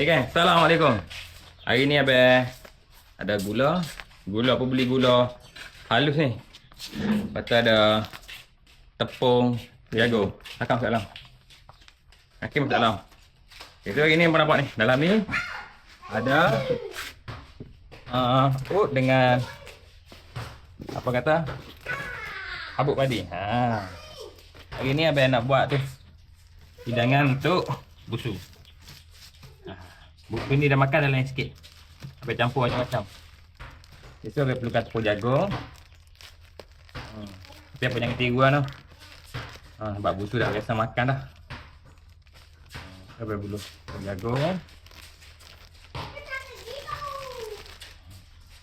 Okay kan? Assalamualaikum. Hari ni abang ada gula. Gula apa beli gula halus ni. Lepas tu ada tepung jago. Akam kat dalam. Hakim kat dalam. Okay, so hari ni apa nampak ni? Dalam ni ada uh, oh, dengan apa kata? Habuk padi. Ha. Hari ni abang nak buat tu hidangan untuk busu. Buku ni dah makan dah lain sikit. Sampai campur macam-macam. Okay, so, kita perlukan tepung jagung. Hmm. Tapi apa jangan tiru tu. Ha, sebab busu dah biasa makan dah. Sampai dulu. Tepung jagung.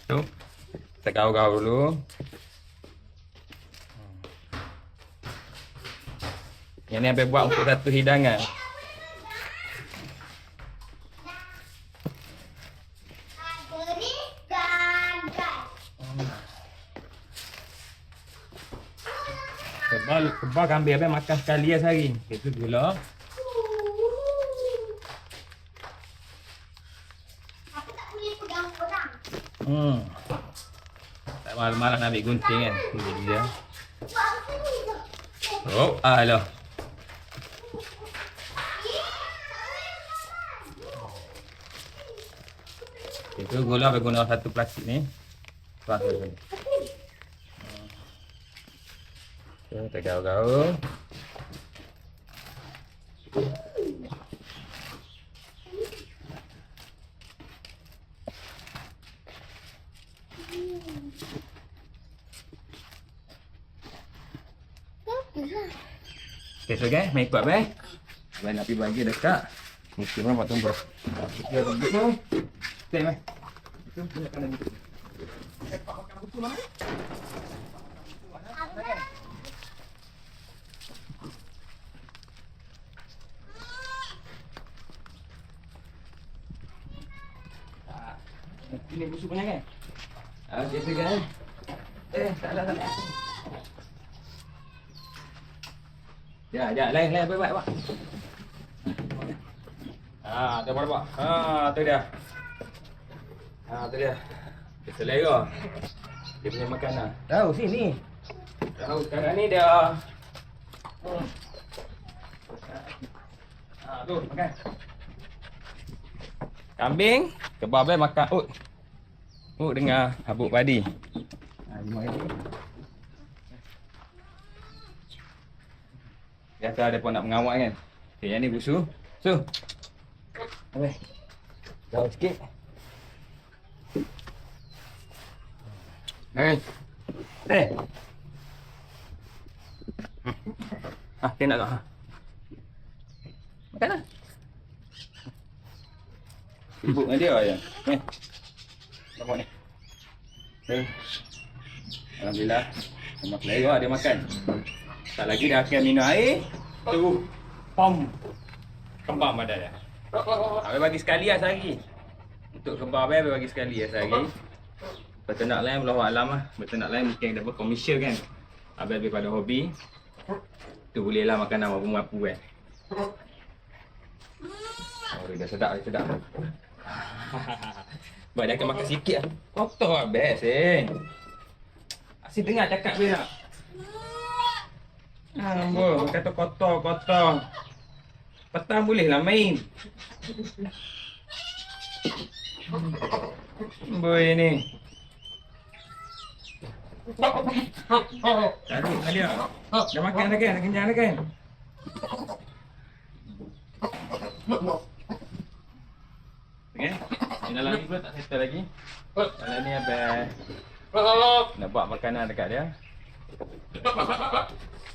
Tu. Kita gaul-gaul dulu. Hmm. Yang ni Abang buat untuk satu hidangan. Kebal, kebal kambing abang makan sekali ya sehari. Itu gula. Orang. Hmm. Tak malas-malas nak ambil gunting kan. Jadi dia. Buat sini je. Oh, alah. Itu gula abang guna satu plastik ni. Tuan tu. Okay, kita gaul-gaul. Okay, so guys, main ikut abang. Abang nak pergi bagi dekat. Mesti pun buat tumbuk. Kita tumbuk tu. Okay, mai. Itu punya kanan itu. Eh, pak makan buku mana? Ah, Ini busuk punya kan? Ah, guys. Eh, tak ada, tak ada. Ya, ya, lain, lain, baik, baik, pak. Ah, tu apa, pak? Ah, tu dia. Ah, tu dia. Dia selera. Dia punya makanan. Tahu sini. Tahu sekarang ni dia. Ah, tu makan. Kambing, kebab makan ut. Ut dengan habuk padi. Ah, lima ribu. Biasa ada pun nak mengawak kan. Okay, yang ni busu. Su. Okey. Jauh sikit. Hey. Eh. Ah, kena tak? Ha. Makan lah. Sibuk dengan dia je. Eh. Nampak ni. Okay. Alhamdulillah. Sama selera dia makan. Tak lagi dah akan minum air. Tu. Pom. Kembang badan dia. Habis bagi sekali lah sehari. Untuk kembar abang, abang bagi sekali lah sehari. Peternak lain belah alam lah. Peternak lain mungkin dapat komersial kan. Abang lebih pada hobi. Tu boleh lah makan nama mapu kan. Oh, dia dah sedap, dia sedap. Sebab dia akan makan sikit lah. Kotor lah best eh. Asyik dengar cakap dia nak. Amboi, kata kotor, kotor. Petang boleh lah main. Boy ni. Tadi, tadi ah. Dah makan dah kan? Dah kenyang dah kan? Okay. Dalam ni pula tak settle lagi. Dalam ni abang nak buat makanan dekat dia.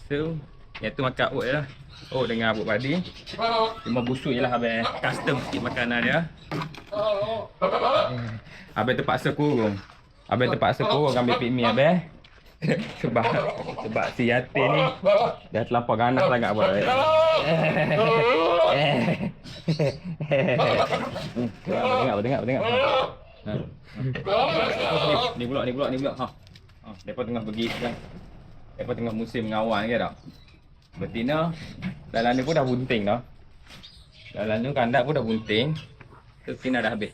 So, yang tu makan oat je lah. Oh dengan abuk padi. Cuma busuk je lah abang custom sikit makanan dia. Abang terpaksa kurung. Abang terpaksa kurung ambil pikmi abang. sebab sebab si Yatin ni dah terlampau ganas sangat buat abang. Hmm, Tengok, tengok, tengok. Ha. Ni, ni pula, ni pula, ni pula. Ha. Ha, depa tengah pergi kan. Depa tengah musim mengawan ke tak? Betina dalam ni pun dah bunting dah. Dalam ni kandak pun dah bunting. Tu Tina dah habis.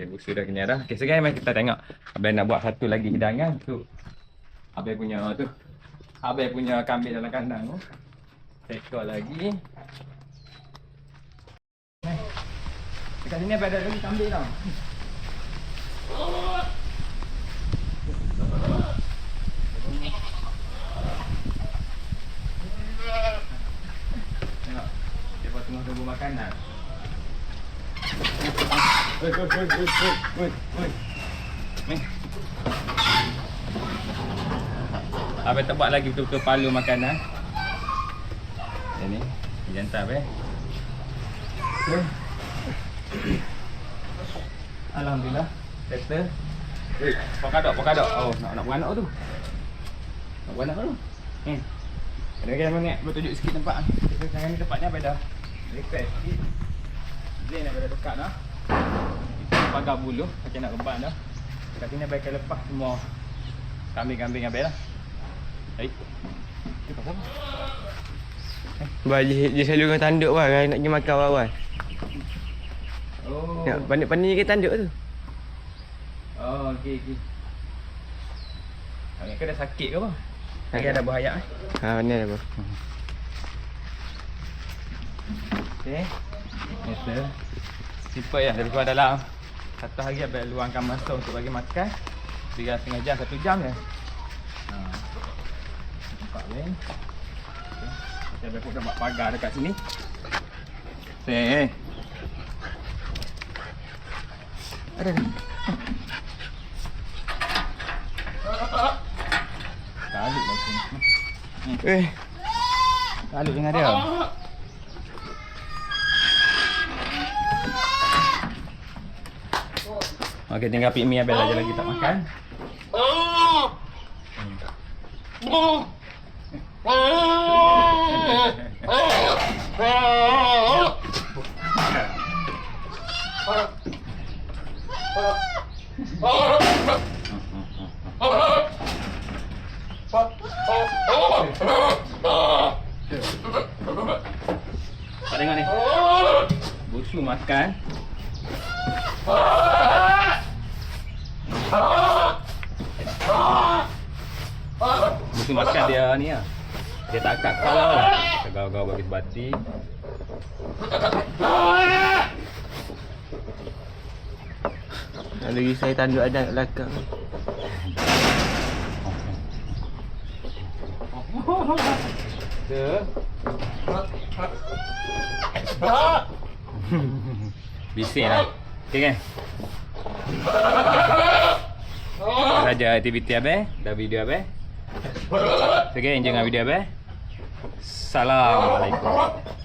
Okay, busu dah kenyang dah. Okay, sekarang mari kita tengok. Abang nak buat satu lagi hidangan tu. Abang punya tu. Abang punya kambing dalam kandang tu. Sekor lagi. Eh, Dekat sini abang ada lagi kambing tau. Tengok. Dia buat tengah tunggu makanan. Oi, oi, oi, oi, oi, oi. Ni. Abang tak buat lagi betul-betul palu makanan. Ini, jantan eh. Okay. Alhamdulillah. Settle. Eh, pak kadok, pak kadok. Oh, nak nak beranak tu. Nak beranak tu. Hmm. Ada lagi ni, abang tunjuk sikit tempat. Kita sekarang ni tempatnya apa dah? Request sikit. Zain dah pada dekat dah. Pagar bulu, macam nak rebah dah. Kat sini abang akan lepas semua kambing-kambing abang lah. Baik. Ini pasal apa? Bah, dia, dia selalu dengan tanduk bah, kalau nak pergi makan awal-awal. Oh. Nak pandai-pandai ke tanduk tu. Oh, okey okey. Kau dah sakit ke apa? Lagi ada bahaya eh? Ha, mana dah bah. Okey. Biasa. Simple ya, dari dalam. Satu hari abang luangkan masa untuk bagi makan. Tiga setengah jam, satu jam je. Ha. Nampak ni. Kita abang pun dah buat pagar dekat sini. Sini. Ada ni. Talut lah sini. Eh, Talut dengan dia. Okey, tinggal pik mi abang aja lagi tak makan. Tengok ni. Busu makan. Busu makan dia ni lah. Dia tak akak kau lah. Tegau-gau bagi sebati. nak lagi saya tanduk ada kat belakang. Dia. Bising lah. Okay kan? Itu saja aktiviti Abang. Dah video Abang. Okay, enjoy dengan video Abang. Assalamualaikum.